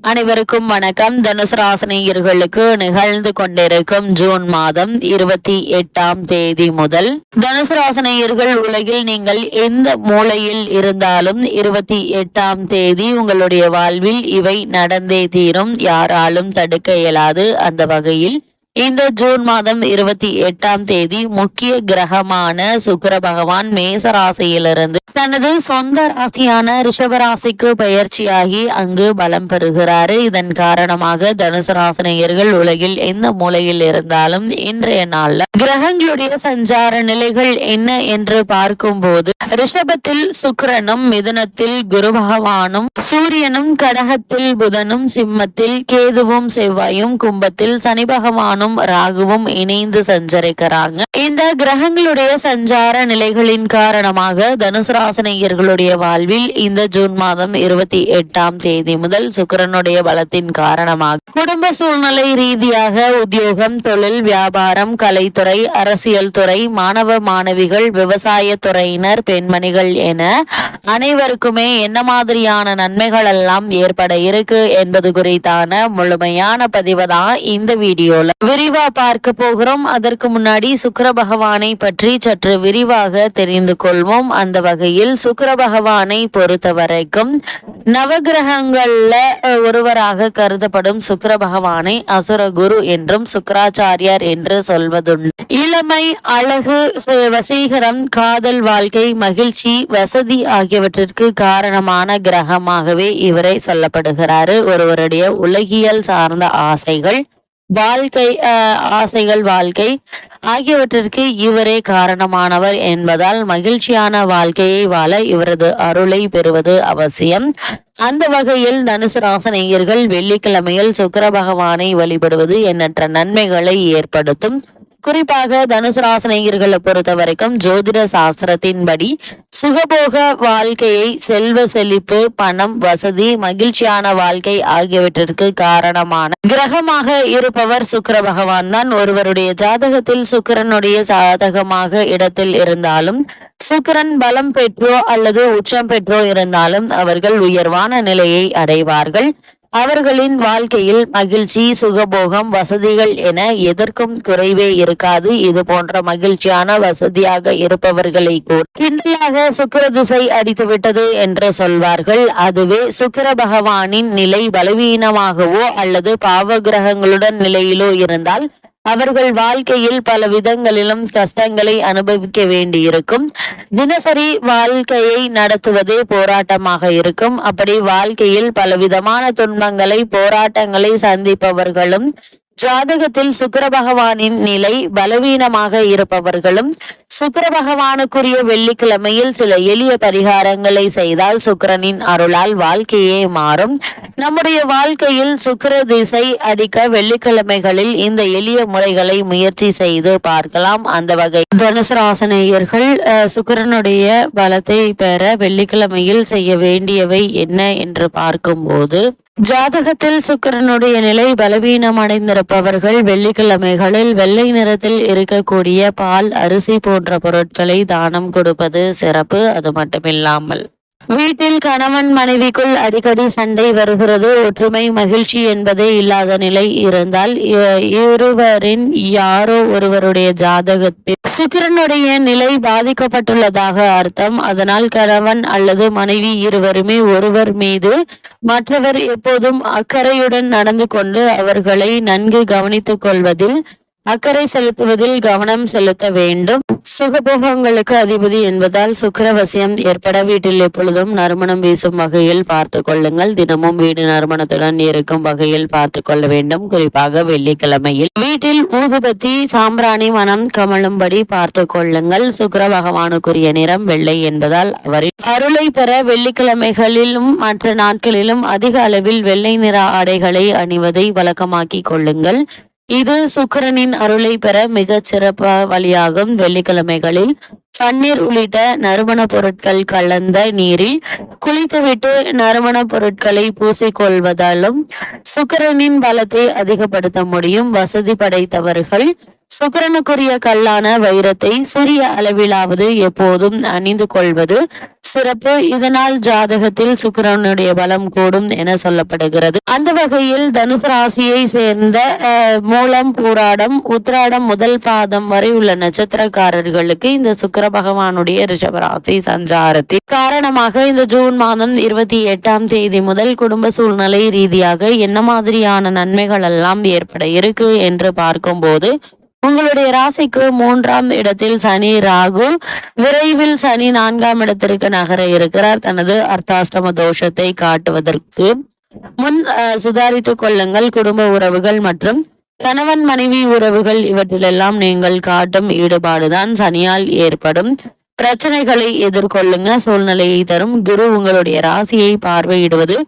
அனைவருக்கும் வணக்கம். தனுசு ராசினியர்களுக்கு நிகழ்ந்து கொண்டிருக்கும் ஜூன் மாதம் இருபத்தி எட்டாம் தேதி முதல். தனுசு ராசினியர்கள் உலகில் நீங்கள் எந்த மூலையில் இருந்தாலும் இருபத்தி எட்டாம் தேதி உங்களுடைய வாழ்வில் இவை நடந்தே தீரும். யாராலும் தடுக்க இயலாது. அந்த வகையில் இந்த ஜூன் மாதம் இருபத்தி எட்டாம் தேதி முக்கிய கிரகமான சுக்கர பகவான் மேச ராசியிலிருந்து தனது சொந்த ராசியான ரிஷபராசிக்கு பயிற்சியாகி அங்கு பலம் பெறுகிறாரு. இதன் காரணமாக தனுசு ராசினியர்கள் உலகில் எந்த மூலையில் இருந்தாலும் இன்றைய நாள்ல கிரகங்களுடைய சஞ்சார நிலைகள் என்ன என்று பார்க்கும்போது ரிஷபத்தில் சுக்கரனும் மிதுனத்தில் குரு பகவானும் சூரியனும் கடகத்தில் புதனும் சிம்மத்தில் கேதுவும் செவ்வாயும் கும்பத்தில் சனி பகவானும் ராகுவும் இணைந்து சஞ்சரிக்கிறாங்க. இந்த கிரகங்களுடைய சஞ்சார நிலைகளின் காரணமாக தனுசு ராசனையர்களுடைய வாழ்வில் இந்த ஜூன் மாதம் இருபத்தி எட்டாம் தேதி முதல் சுக்கரனுடைய பலத்தின் காரணமாக குடும்ப சூழ்நிலை ரீதியாக உத்தியோகம் தொழில் வியாபாரம் கலைத்துறை அரசியல் துறை மாணவ மாணவிகள் விவசாய துறையினர் பெண்மணிகள் என அனைவருக்குமே என்ன மாதிரியான நன்மைகள் எல்லாம் ஏற்பட இருக்கு என்பது குறித்தான முழுமையான பதிவு தான் இந்த வீடியோல. விரிவா பார்க்க போகிறோம். அதற்கு முன்னாடி சுக்கர பகவானை பற்றி சற்று விரிவாக தெரிந்து கொள்வோம். அந்த வகையில் சுக்கர பகவானை பொறுத்த வரைக்கும் நவகிரகங்கள்ல ஒருவராக கருதப்படும் சுக்கர பகவானை அசுர குரு என்றும் சுக்கராச்சாரியார் என்று சொல்வதுண்டு. இளமை அழகு வசீகரம் காதல் வாழ்க்கை மகிழ்ச்சி வசதி ஆகியவற்றிற்கு காரணமான கிரகமாகவே இவரை சொல்லப்படுகிறாரு. ஒருவருடைய உலகியல் சார்ந்த ஆசைகள் வாழ்க்கை ஆசைகள் வாழ்க்கை ஆகியவற்றிற்கு இவரே காரணமானவர் என்பதால் மகிழ்ச்சியான வாழ்க்கையை வாழ இவரது அருளை பெறுவது அவசியம். அந்த வகையில் தனுசு ராசனேயர்கள் வெள்ளிக்கிழமையில் சுக்கர பகவானை வழிபடுவது எண்ணற்ற நன்மைகளை ஏற்படுத்தும். குறிப்பாக தனுசு ராசனேயர்களை பொறுத்த வரைக்கும் ஜோதிட சாஸ்திரத்தின்படி சுகபோக வாழ்க்கையை செல்வ செழிப்பு பணம் வசதி மகிழ்ச்சியான வாழ்க்கை ஆகியவற்றிற்கு காரணமான கிரகமாக இருப்பவர் சுக்கர பகவான் தான். ஒருவருடைய ஜாதகத்தில் சுக்கிரனுடைய சாதகமாக இடத்தில் இருந்தாலும் சுக்கிரன் பலம் பெற்றோ அல்லது உச்சம் பெற்றோ இருந்தாலும் அவர்கள் உயர்வான நிலையை அடைவார்கள். அவர்களின் வாழ்க்கையில் மகிழ்ச்சி சுகபோகம் வசதிகள் என எதற்கும் குறைவே இருக்காது. இது போன்ற மகிழ்ச்சியான வசதியாக இருப்பவர்களை கூட கிண்டலாக சுக்கர திசை அடித்து விட்டது என்று சொல்வார்கள். அதுவே சுக்கர பகவானின் நிலை பலவீனமாகவோ அல்லது பாவ கிரகங்களுடன் நிலையிலோ இருந்தால் அவர்கள் வாழ்க்கையில் பல விதங்களிலும் கஷ்டங்களை அனுபவிக்க வேண்டியிருக்கும். தினசரி வாழ்க்கையை நடத்துவதே போராட்டமாக இருக்கும். அப்படி வாழ்க்கையில் பலவிதமான துன்பங்களை போராட்டங்களை சந்திப்பவர்களும் ஜாதகத்தில் சுக்கர பகவானின் நிலை பலவீனமாக இருப்பவர்களும் சுக்கர பகவானுக்குரிய வெள்ளிக்கிழமையில் சில எளிய பரிகாரங்களை செய்தால் சுக்கிரனின் அருளால் வாழ்க்கையே மாறும். நம்முடைய வாழ்க்கையில் சுக்கர திசை அடிக்க வெள்ளிக்கிழமைகளில் இந்த எளிய முறைகளை முயற்சி செய்து பார்க்கலாம். அந்த வகை தனுசு ராசனேயர்கள் அஹ், பலத்தை பெற வெள்ளிக்கிழமையில் செய்ய வேண்டியவை என்ன என்று பார்க்கும்போது ஜாதகத்தில் சுக்கிரனுடைய நிலை பலவீனம் அடைந்திருப்பவர்கள் வெள்ளிக்கிழமைகளில் வெள்ளை நிறத்தில் இருக்கக்கூடிய பால் அரிசி போன்ற பொருட்களை தானம் கொடுப்பது சிறப்பு. அது மட்டுமில்லாமல் வீட்டில் கணவன் மனைவிக்குள் அடிக்கடி சண்டை வருகிறது. ஒற்றுமை மகிழ்ச்சி என்பதே இல்லாத நிலை இருந்தால் இருவரின் யாரோ ஒருவருடைய ஜாதகத்தில் சுக்கிரனுடைய நிலை பாதிக்கப்பட்டுள்ளதாக அர்த்தம். அதனால் கணவன் அல்லது மனைவி இருவருமே ஒருவர் மீது மற்றவர் எப்போதும் அக்கறையுடன் நடந்து கொண்டு அவர்களை நன்கு கவனித்துக் கொள்வதில் அக்கறை செலுத்துவதில் கவனம் செலுத்த வேண்டும். சுகபோகங்களுக்கு அதிபதி என்பதால் சுக்கரவசியம் ஏற்பட வீட்டில் எப்பொழுதும் நறுமணம் வீசும் வகையில் பார்த்து கொள்ளுங்கள். தினமும் வீடு நறுமணத்துடன் இருக்கும் வகையில் பார்த்து கொள்ள வேண்டும். குறிப்பாக வெள்ளிக்கிழமையில். வீட்டில் ஊதுபத்தி சாம்பிராணி மனம் கமழும்படி பார்த்து கொள்ளுங்கள். சுக்கர பகவானுக்குரிய நிறம் வெள்ளை என்பதால் அவரின் அருளை பெற வெள்ளிக்கிழமைகளிலும் மற்ற நாட்களிலும் அதிக அளவில் வெள்ளை நிற ஆடைகளை அணிவதை வழக்கமாக்கி கொள்ளுங்கள். இது சுக்கிரனின் அருளை பெற மிக சிறப்பு வழியாகும் வெள்ளிக்கிழமைகளில். தண்ணீர் உள்ளிட்ட நறுமண பொருட்கள் கலந்த நீரில் குளித்துவிட்டு நறுமண பொருட்களை பூசிக்கொள்வதாலும் சுக்கரனின் பலத்தை அதிகப்படுத்த முடியும். வசதி படைத்தவர்கள் சுக்கிரனுக்குரிய கல்லான வைரத்தை சிறிய அளவிலாவது எப்போதும் அணிந்து கொள்வது சிறப்பு. இதனால் ஜாதகத்தில் சுக்கிரனுடைய பலம் கூடும் என சொல்லப்படுகிறது. அந்த வகையில் தனுசு ராசியை சேர்ந்த மூலம் பூராடம் உத்ராடம் முதல் பாதம் வரை உள்ள நட்சத்திரக்காரர்களுக்கு இந்த சுக்கர பகவானுடைய ரிஷபராசி சஞ்சாரத்தின் காரணமாக இந்த ஜூன் மாதம் இருபத்தி எட்டாம் தேதி முதல் குடும்ப சூழ்நிலை ரீதியாக என்ன மாதிரியான நன்மைகள் எல்லாம் ஏற்பட இருக்கு என்று பார்க்கும்போது உங்களுடைய ராசிக்கு மூன்றாம் இடத்தில் சனி ராகு. விரைவில் சனி நான்காம் இடத்திற்கு நகர இருக்கிறார். தனது அர்த்தாஷ்டம தோஷத்தை காட்டுவதற்கு. முன் சுதாரித்துக் கொள்ளுங்கள். குடும்ப உறவுகள் மற்றும் கணவன் மனைவி உறவுகள் இவற்றிலெல்லாம் நீங்கள் காட்டும் ஈடுபாடுதான் சனியால் ஏற்படும். பிரச்சனைகளை எதிர்கொள்ளுங்க. சூழ்நிலையை தரும். குரு உங்களுடைய ராசியை பார்வையிடுவது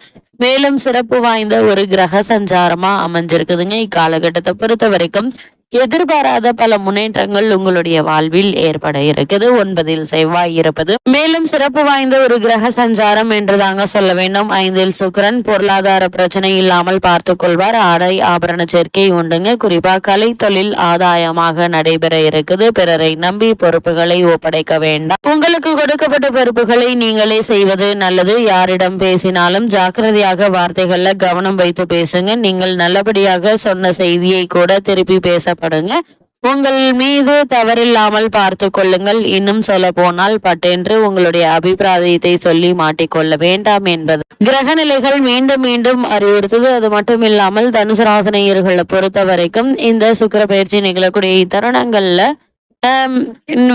மேலும் சிறப்பு வாய்ந்த ஒரு கிரக சஞ்சாரமா அமைஞ்சிருக்குதுங்க. இக்காலகட்டத்தை பொறுத்த வரைக்கும் எதிர்பாராத பல முன்னேற்றங்கள் உங்களுடைய வாழ்வில் ஏற்பட இருக்குது. ஒன்பதில் செவ்வாய் இருப்பது. மேலும் சிறப்பு வாய்ந்த ஒரு கிரக சஞ்சாரம் என்று தாங்க சொல்ல வேண்டும். ஐந்தில் சுக்கரன் பொருளாதார பிரச்சனை இல்லாமல் பார்த்துக் கொள்வார். ஆடை ஆபரண சேர்க்கை உண்டுங்க. குறிப்பா கலை தொழில் ஆதாயமாக நடைபெற இருக்குது. பிறரை நம்பி பொறுப்புகளை ஒப்படைக்க வேண்டாம். உங்களுக்கு கொடுக்கப்பட்ட பொறுப்புகளை நீங்களே செய்வது நல்லது. யாரிடம் பேசினாலும் ஜாக்கிரதையாக வார்த்தைகள்ல கவனம் வைத்து பேசுங்க. நீங்கள் நல்லபடியாக சொன்ன செய்தியை கூட திருப்பி பேசப்படுங்க உங்கள் மீது தவறில்லாமல் பார்த்து கொள்ளுங்கள். இன்னும் சொல்ல போனால் பட்டென்று உங்களுடைய அபிப்பிராயத்தை சொல்லி மாட்டிக்கொள்ள வேண்டாம் என்பது. கிரக நிலைகள் மீண்டும் மீண்டும் அறிவுறுத்தது. அது மட்டும் இல்லாமல் தனுசு ராசனையர்களை பொறுத்த வரைக்கும் இந்த சுக்கிர பயிற்சி நிகழக்கூடிய இத்தருணங்கள்ல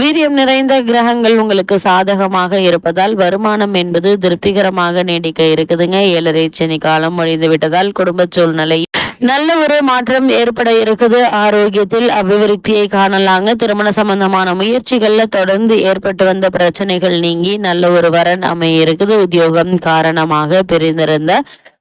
வீரியம் நிறைந்த கிரகங்கள் உங்களுக்கு சாதகமாக இருப்பதால் வருமானம் என்பது திருப்திகரமாக நீடிக்க இருக்குதுங்க. ஏழரை சனி காலம் முடிந்து விட்டதால் குடும்ப சூழ்நிலை நல்ல ஒரு மாற்றம் ஏற்பட இருக்குது. ஆரோக்கியத்தில் அபிவிருத்தியை காணலாங்க. திருமண சம்பந்தமான முயற்சிகள்ல தொடர்ந்து ஏற்பட்டு வந்த பிரச்சனைகள் நீங்கி நல்ல ஒரு வரன் அமைய இருக்குது. உத்தியோகம் காரணமாக பிரிந்திருந்த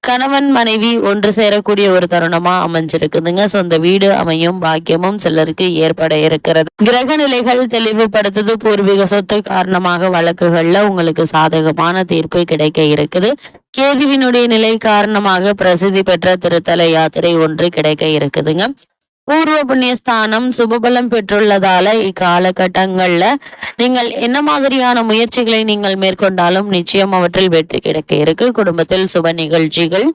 கணவன் மனைவி ஒன்று சேரக்கூடிய ஒரு தருணமா அமைஞ்சிருக்குதுங்க. சொந்த வீடு அமையும் பாக்கியமும் சிலருக்கு ஏற்பட இருக்கிறது. கிரக நிலைகள் தெளிவுபடுத்துது பூர்வீக சொத்து காரணமாக வழக்குகள்ல உங்களுக்கு சாதகமான தீர்ப்பு கிடைக்க இருக்குது. கேதுவினுடைய நிலை காரணமாக பிரசித்தி பெற்ற திருத்தல யாத்திரை ஒன்று கிடைக்க இருக்குதுங்க. பூர்வ புண்ணிய ஸ்தானம் சுபபலம் பெற்றுள்ளதால இக்காலகட்டங்கள்ல நீங்கள் என்ன மாதிரியான முயற்சிகளை நீங்கள் மேற்கொண்டாலும் நிச்சயம் அவற்றில் வெற்றி கிடைக்க இருக்கு. குடும்பத்தில் சுப நிகழ்ச்சிகள்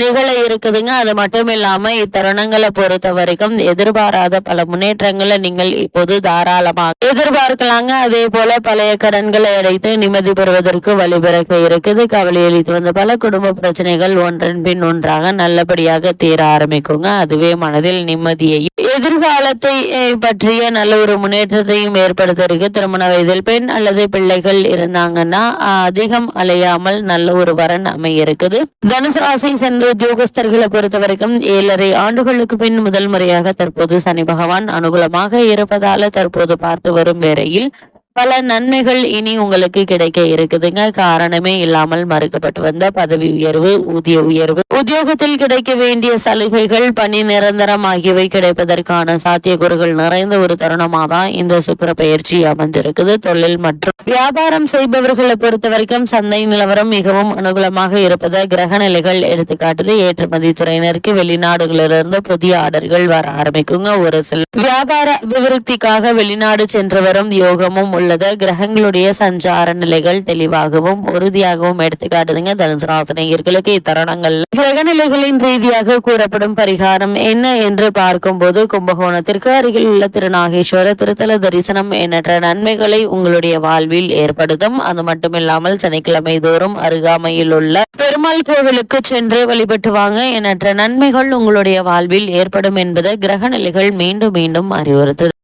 நிகழ இருக்குதுங்க. அது மட்டும் இல்லாம இத்தருணங்களை பொறுத்த வரைக்கும் எதிர்பாராத பல முன்னேற்றங்களை நீங்கள் இப்போது தாராளமாக எதிர்பார்க்கலாங்க. அதே போல பழைய கடன்களை அடைத்து நிம்மதி பெறுவதற்கு வழிபிறக்க இருக்குது. கவலை அளித்து வந்த பல குடும்ப பிரச்சனைகள் ஒன்றன் பின் ஒன்றாக நல்லபடியாக தீர ஆரம்பிக்குங்க. அதுவே மனதில் நிம்மதியை எதிர்காலத்தை பற்றிய நல்ல ஒரு முன்னேற்றத்தையும் ஏற்படுத்திருக்கு திருமண வயதில் பெண் அல்லது பிள்ளைகள் இருந்தாங்கன்னா அதிகம் அலையாமல் நல்ல ஒரு வரன் அமைய இருக்குது தனுசு ராசி சேர்ந்த உத்தியோகஸ்தர்களை பொறுத்த வரைக்கும் ஏழரை ஆண்டுகளுக்கு பின் முதல் முறையாக தற்போது சனி பகவான் அனுகூலமாக இருப்பதால தற்போது பார்த்து வரும் வேளையில் பல நன்மைகள் இனி உங்களுக்கு கிடைக்க இருக்குதுங்க. காரணமே இல்லாமல் மறுக்கப்பட்டு வந்த பதவி உயர்வு ஊதிய உயர்வு உத்தியோகத்தில் கிடைக்க வேண்டிய சலுகைகள் பணி நிரந்தரம் ஆகியவை கிடைப்பதற்கான சாத்தியக்கூறுகள் நிறைந்த ஒரு தருணமாக தான் இந்த சுக்கர பயிற்சி அமைஞ்சிருக்குது. தொழில் மற்றும் வியாபாரம் செய்பவர்களை பொறுத்த வரைக்கும் சந்தை நிலவரம் மிகவும் அனுகூலமாக இருப்பதை கிரக நிலைகள் எடுத்துக்காட்டுது. ஏற்றுமதி துறையினருக்கு வெளிநாடுகளிலிருந்து புதிய ஆர்டர்கள் வர ஆரம்பிக்குங்க. ஒரு சில வியாபார அபிவிருத்திக்காக வெளிநாடு சென்று வரும் யோகமும் உள்ளது. கிரகங்களுடைய சஞ்சார நிலைகள் தெளிவாகவும் உறுதியாகவும் எடுத்துக்காட்டுதுங்க. தனுசு ராசினியர்களுக்கு இத்தருணங்கள் கிரக நிலைகளின் ரீதியாக கூறப்படும் பரிகாரம் என்ன என்று பார்க்கும்போது கும்பகோணத்திற்கு அருகில் உள்ள திருநாகேஸ்வர திருத்தல தரிசனம் எண்ணற்ற நன்மைகளை உங்களுடைய வாழ்வில் ஏற்படுத்தும். அது மட்டுமில்லாமல் சனிக்கிழமை தோறும் அருகாமையில் உள்ள பெருமாள் கோவிலுக்கு சென்று வழிபட்டு வாங்க எண்ணற்ற நன்மைகள் உங்களுடைய வாழ்வில் ஏற்படும் என்பதை கிரக நிலைகள் மீண்டும் மீண்டும் அறிவுறுத்தது.